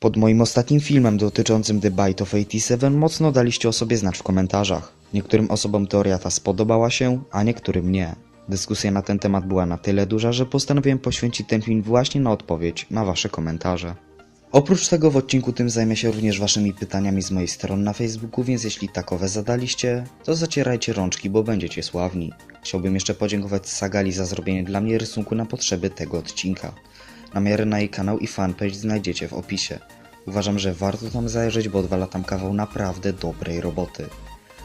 Pod moim ostatnim filmem dotyczącym The Bite of 87 mocno daliście o sobie znać w komentarzach. Niektórym osobom teoria ta spodobała się, a niektórym nie. Dyskusja na ten temat była na tyle duża, że postanowiłem poświęcić ten film właśnie na odpowiedź na wasze komentarze. Oprócz tego w odcinku tym zajmę się również waszymi pytaniami z mojej strony na Facebooku, więc jeśli takowe zadaliście, to zacierajcie rączki, bo będziecie sławni. Chciałbym jeszcze podziękować Sagali za zrobienie dla mnie rysunku na potrzeby tego odcinka. Namiary na jej kanał i fanpage znajdziecie w opisie. Uważam, że warto tam zajrzeć, bo odwala tam kawał naprawdę dobrej roboty.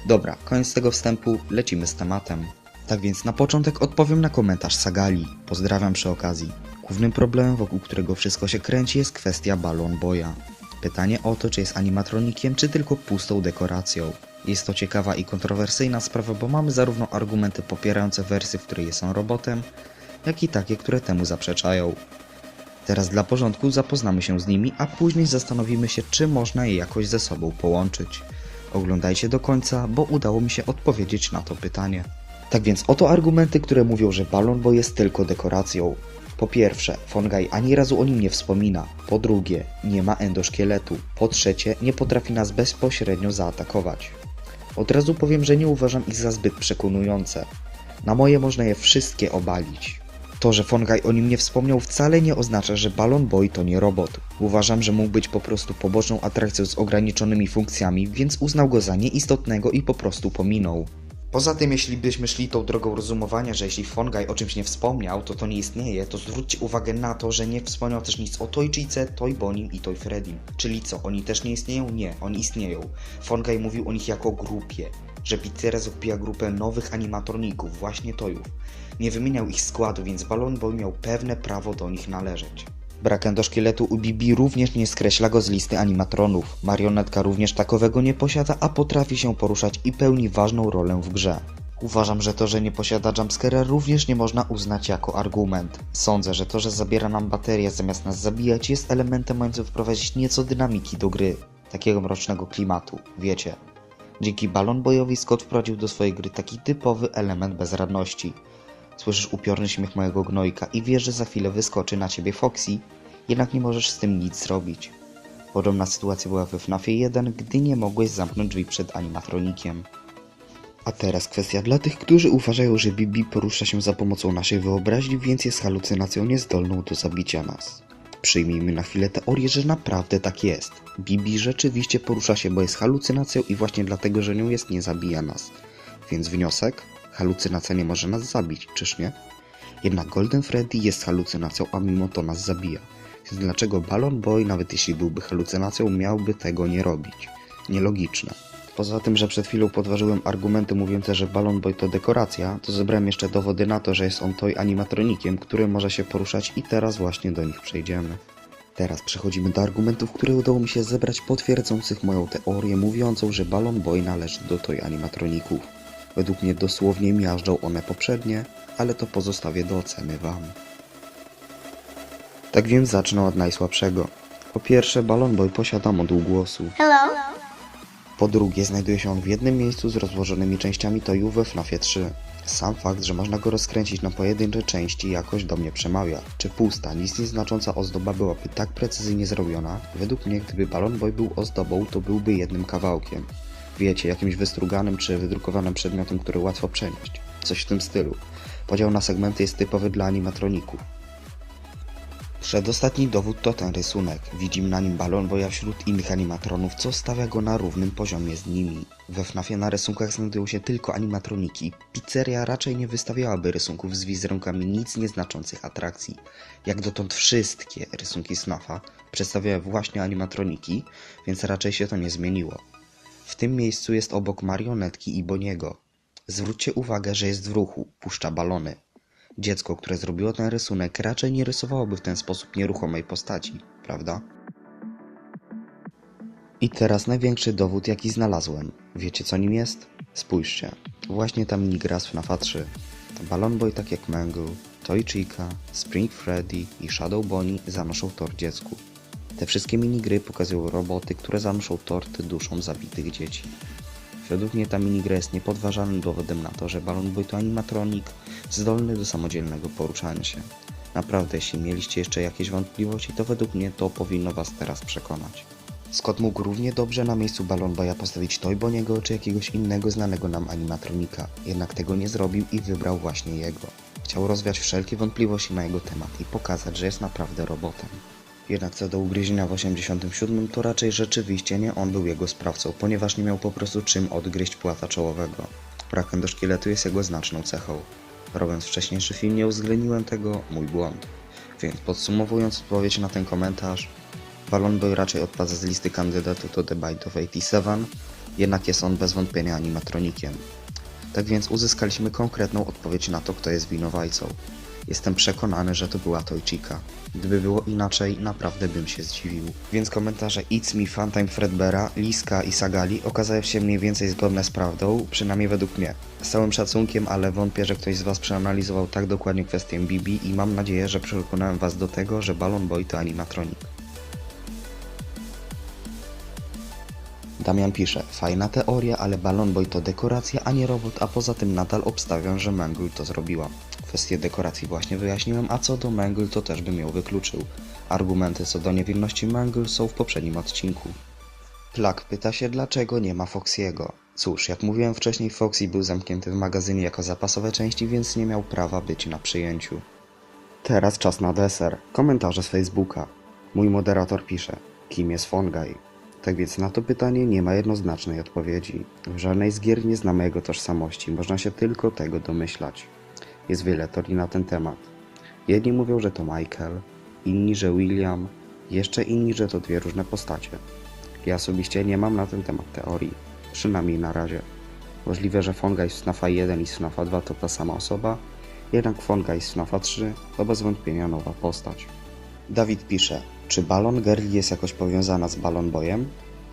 Dobra, koniec tego wstępu, lecimy z tematem. Tak więc na początek odpowiem na komentarz Sagali. Pozdrawiam przy okazji. Głównym problemem, wokół którego wszystko się kręci, jest kwestia Balloon Boya. Pytanie o to, czy jest animatronikiem, czy tylko pustą dekoracją. Jest to ciekawa i kontrowersyjna sprawa, bo mamy zarówno argumenty popierające wersję, w której jest on robotem, jak i takie, które temu zaprzeczają. Teraz dla porządku zapoznamy się z nimi, a później zastanowimy się, czy można je jakoś ze sobą połączyć. Oglądajcie do końca, bo udało mi się odpowiedzieć na to pytanie. Tak więc oto argumenty, które mówią, że Balloon Boy jest tylko dekoracją. Po pierwsze, Fongai ani razu o nim nie wspomina. Po drugie, nie ma endoszkieletu. Po trzecie, nie potrafi nas bezpośrednio zaatakować. Od razu powiem, że nie uważam ich za zbyt przekonujące. Na moje można je wszystkie obalić. To, że Fongai o nim nie wspomniał wcale nie oznacza, że Balloon Boy to nie robot. Uważam, że mógł być po prostu poboczną atrakcją z ograniczonymi funkcjami, więc uznał go za nieistotnego i po prostu pominął. Poza tym, jeśli byśmy szli tą drogą rozumowania, że jeśli Fongai o czymś nie wspomniał, to to nie istnieje, to zwróćcie uwagę na to, że nie wspomniał też nic o Toychice, Toy Bonim i Toy Freddym. Czyli co, oni też nie istnieją? Nie, oni istnieją. Fongai mówił o nich jako grupie, że pizzeria zakupia grupę nowych animatroników, właśnie Toyów. Nie wymieniał ich składu, więc Balloon Boy miał pewne prawo do nich należeć. Brak endoszkieletu u Bibi również nie skreśla go z listy animatronów. Marionetka również takowego nie posiada, a potrafi się poruszać i pełni ważną rolę w grze. Uważam, że to, że nie posiada jumpscare'a również nie można uznać jako argument. Sądzę, że to, że zabiera nam baterię zamiast nas zabijać jest elementem mającym wprowadzić nieco dynamiki do gry. Takiego mrocznego klimatu, wiecie. Dzięki Balloon Boyowi Scott wprowadził do swojej gry taki typowy element bezradności. Słyszysz upiorny śmiech mojego gnojka i wiesz, że za chwilę wyskoczy na ciebie Foxy, jednak nie możesz z tym nic zrobić. Podobna sytuacja była we FNAFie 1, gdy nie mogłeś zamknąć drzwi przed animatronikiem. A teraz kwestia dla tych, którzy uważają, że Bibi porusza się za pomocą naszej wyobraźni, więc jest halucynacją niezdolną do zabicia nas. Przyjmijmy na chwilę teorię, że naprawdę tak jest. Bibi rzeczywiście porusza się, bo jest halucynacją i właśnie dlatego, że nią jest, nie zabija nas. Więc wniosek? Halucynacja nie może nas zabić, czyż nie? Jednak Golden Freddy jest halucynacją, a mimo to nas zabija. Więc dlaczego Balloon Boy, nawet jeśli byłby halucynacją, miałby tego nie robić? Nielogiczne. Poza tym, że przed chwilą podważyłem argumenty mówiące, że Balloon Boy to dekoracja, to zebrałem jeszcze dowody na to, że jest on toy animatronikiem, który może się poruszać i teraz właśnie do nich przejdziemy. Teraz przechodzimy do argumentów, które udało mi się zebrać potwierdzających moją teorię mówiącą, że Balloon Boy należy do toy animatroników. Według mnie dosłownie miażdżą one poprzednie, ale to pozostawię do oceny Wam. Tak więc zacznę od najsłabszego. Po pierwsze, Balloon Boy posiada moduł głosu. Hello. Po drugie, znajduje się on w jednym miejscu z rozłożonymi częściami toju we FNAFie 3. Sam fakt, że można go rozkręcić na pojedyncze części jakoś do mnie przemawia. Czy pusta, nic nieznacząca ozdoba byłaby tak precyzyjnie zrobiona? Według mnie, gdyby Balloon Boy był ozdobą, to byłby jednym kawałkiem. Wiecie, jakimś wystruganym czy wydrukowanym przedmiotem, który łatwo przenieść. Coś w tym stylu. Podział na segmenty jest typowy dla animatroników. Przedostatni dowód to ten rysunek. Widzimy na nim balon boja wśród innych animatronów, co stawia go na równym poziomie z nimi. We FNAFie na rysunkach znajdują się tylko animatroniki. Pizzeria raczej nie wystawiałaby rysunków z wizerunkami nic nieznaczących atrakcji. Jak dotąd wszystkie rysunki FNAFa przedstawiały właśnie animatroniki, więc raczej się to nie zmieniło. W tym miejscu jest obok marionetki i Boniego. Zwróćcie uwagę, że jest w ruchu, puszcza balony. Dziecko, które zrobiło ten rysunek, raczej nie rysowałoby w ten sposób nieruchomej postaci, prawda? I teraz największy dowód, jaki znalazłem. Wiecie co nim jest? Spójrzcie. Właśnie ta minigra z FNAF 3. Balloon Boy tak jak Mango, Toy Chica, Spring Freddy i Shadow Bonnie zanoszą tor dziecku. Te wszystkie minigry pokazują roboty, które zanoszą torty duszą zabitych dzieci. Według mnie ta minigra jest niepodważalnym dowodem na to, że Balloon Boy to animatronik zdolny do samodzielnego poruszania się. Naprawdę, jeśli mieliście jeszcze jakieś wątpliwości, to według mnie to powinno was teraz przekonać. Scott mógł równie dobrze na miejscu Balloon Boya postawić Toy Boniego czy jakiegoś innego znanego nam animatronika, jednak tego nie zrobił i wybrał właśnie jego. Chciał rozwiać wszelkie wątpliwości na jego temat i pokazać, że jest naprawdę robotem. Jednak co do ugryzienia w 87, to raczej rzeczywiście nie on był jego sprawcą, ponieważ nie miał po prostu czym odgryźć płata czołowego. Brak endoszkieletu jest jego znaczną cechą. Robiąc wcześniejszy film nie uwzględniłem tego, mój błąd. Więc podsumowując odpowiedź na ten komentarz, Balon Boy raczej odpada z listy kandydatów do The Bite of 87, jednak jest on bez wątpienia animatronikiem. Tak więc uzyskaliśmy konkretną odpowiedź na to, kto jest winowajcą. Jestem przekonany, że to była Tojchika. Gdyby było inaczej, naprawdę bym się zdziwił. Więc komentarze It's Me, Funtime Fredbeara, Liska i Sagali okazały się mniej więcej zgodne z prawdą, przynajmniej według mnie. Z całym szacunkiem, ale wątpię, że ktoś z Was przeanalizował tak dokładnie kwestię Bibi i mam nadzieję, że przekonałem Was do tego, że Balon Boy to animatronik. Damian pisze, fajna teoria, ale Balon Boy to dekoracja, a nie robot, a poza tym nadal obstawiam, że Mangle to zrobiła. Kwestię dekoracji właśnie wyjaśniłem, a co do Mangle to też bym ją wykluczył. Argumenty co do niewinności Mangle są w poprzednim odcinku. Plak pyta się, dlaczego nie ma Foxiego. Cóż, jak mówiłem wcześniej, Foxy był zamknięty w magazynie jako zapasowe części, więc nie miał prawa być na przyjęciu. Teraz czas na deser. Komentarze z Facebooka. Mój moderator pisze, kim jest Fongaj? Tak więc na to pytanie nie ma jednoznacznej odpowiedzi. W żadnej z gier nie znamy jego tożsamości, można się tylko tego domyślać. Jest wiele teorii na ten temat. Jedni mówią, że to Michael, inni, że William, jeszcze inni, że to dwie różne postacie. Ja osobiście nie mam na ten temat teorii, przynajmniej na razie. Możliwe, że Fongaj z FNAFa 1 i z FNAFa 2 to ta sama osoba, jednak Fongaj z FNAFa 3 to bez wątpienia nowa postać. Dawid pisze, czy Balon Girl jest jakoś powiązana z Balon Boyem?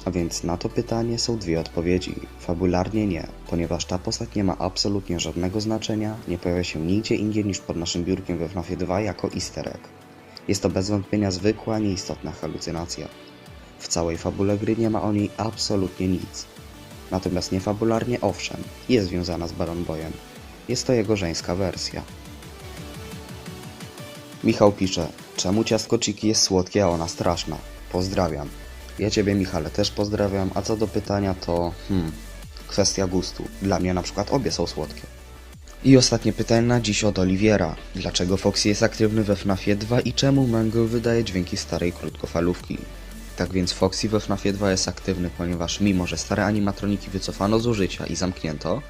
A więc na to pytanie są dwie odpowiedzi. Fabularnie nie, ponieważ ta postać nie ma absolutnie żadnego znaczenia, nie pojawia się nigdzie indziej niż pod naszym biurkiem we FNAFie 2 jako easter egg. Jest to bez wątpienia zwykła, nieistotna halucynacja. W całej fabule gry nie ma o niej absolutnie nic. Natomiast niefabularnie owszem, jest związana z Balon Boyem. Jest to jego żeńska wersja. Michał pisze, czemu ciastko Chiki jest słodkie, a ona straszna? Pozdrawiam. Ja Ciebie Michale też pozdrawiam, a co do pytania to... Hmm, kwestia gustu. Dla mnie na przykład obie są słodkie. I ostatnie pytanie na dziś od Oliwiera. Dlaczego Foxy jest aktywny we FNAFie 2 i czemu Mangle wydaje dźwięki starej krótkofalówki? Tak więc Foxy we FNAFie 2 jest aktywny, ponieważ mimo, że stare animatroniki wycofano z użycia i zamknięto,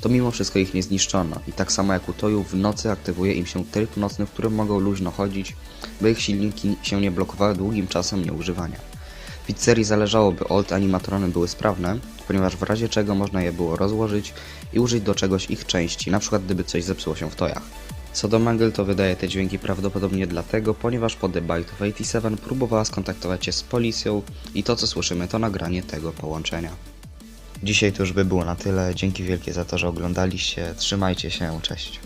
to mimo wszystko ich nie zniszczono i tak samo jak u Toju w nocy aktywuje im się tryb nocny, w którym mogą luźno chodzić, by ich silniki się nie blokowały długim czasem nieużywania. W pizzerii zależało, by old animatrony były sprawne, ponieważ w razie czego można je było rozłożyć i użyć do czegoś ich części, np. gdyby coś zepsuło się w tojach. Co do Mangle to wydaje te dźwięki prawdopodobnie dlatego, ponieważ po The Bite of 87 próbowała skontaktować się z policją i to co słyszymy to nagranie tego połączenia. Dzisiaj to już by było na tyle, dzięki wielkie za to, że oglądaliście, trzymajcie się, cześć.